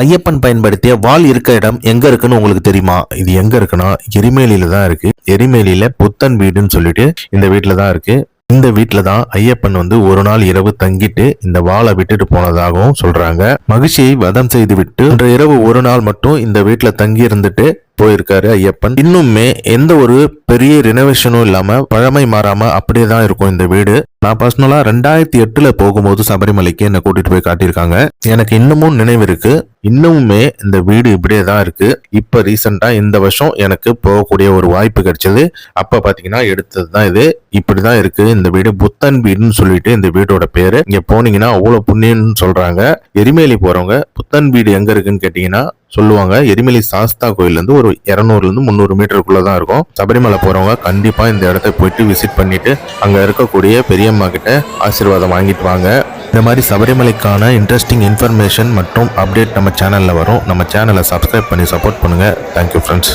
ஐயப்பன் பயன்படுத்திய வால் இருக்க இடம் எங்க இருக்குன்னு உங்களுக்கு தெரியுமா? இது எங்க இருக்குன்னா எரிமேலியில தான் இருக்கு. எரிமேலியில புத்தன் வீடுன்னு சொல்லிட்டு இந்த வீட்டுல தான் இருக்கு. இந்த வீட்டில் தான் ஐயப்பன் வந்து ஒரு நாள் இரவு தங்கிட்டு இந்த வாளை விட்டுட்டு போனதாகவும் சொல்றாங்க. மகிழ்ச்சியை வதம் செய்து விட்டு இன்று இரவு ஒரு நாள் மட்டும் இந்த வீட்டில் தங்கி இருந்துட்டு போயிருக்காரு ஐயப்பன். இன்னுமே எந்த ஒரு பெரிய ரினோவேஷனும் இல்லாம பழமை மாறாம அப்படியே தான் இருக்கும் இந்த வீடு. நான் பர்சனலா ரெண்டாயிரத்தி எட்டுல போகும்போது சபரிமலைக்கு என்னை கூட்டிட்டு போய் காட்டியிருக்காங்க. எனக்கு இன்னமும் நினைவு இருக்கு. இன்னமுமே இந்த வீடு இப்படியே தான் இருக்கு. இப்ப ரீசெண்டா இந்த வருஷம் எனக்கு போகக்கூடிய ஒரு வாய்ப்பு கிடைச்சது. அப்ப பாத்தீங்கன்னா எடுத்தது தான் இது. இப்படிதான் இருக்கு. இந்த வீடு புத்தன் வீடுன்னு சொல்லிட்டு இந்த வீடோட பேரு. இங்க போனீங்கன்னா அவ்வளவு புண்ணியம்னு சொல்றாங்க. எரிமேலி போறவங்க புத்தன் வீடு எங்க இருக்குன்னு கேட்டீங்கன்னா சொல்லுவாங்க. எரிமலை சாஸ்தா கோயிலேருந்து ஒரு இரநூறுலேருந்து முந்நூறு மீட்டருக்குள்ளே தான் இருக்கும். சபரிமலை போகிறவங்க கண்டிப்பாக இந்த இடத்த போயிட்டு விசிட் பண்ணிட்டு அங்கே இருக்கக்கூடிய பெரியம்மா கிட்ட ஆசீர்வாதம் வாங்கிட்டு வாங்க. இந்த மாதிரி சபரிமலைக்கான இன்ட்ரெஸ்டிங் இன்ஃபர்மேஷன் மற்றும் அப்டேட் நம்ம சேனலில் வரும். நம்ம சேனலை சப்ஸ்கிரைப் பண்ணி சப்போர்ட் பண்ணுங்க. Thank you friends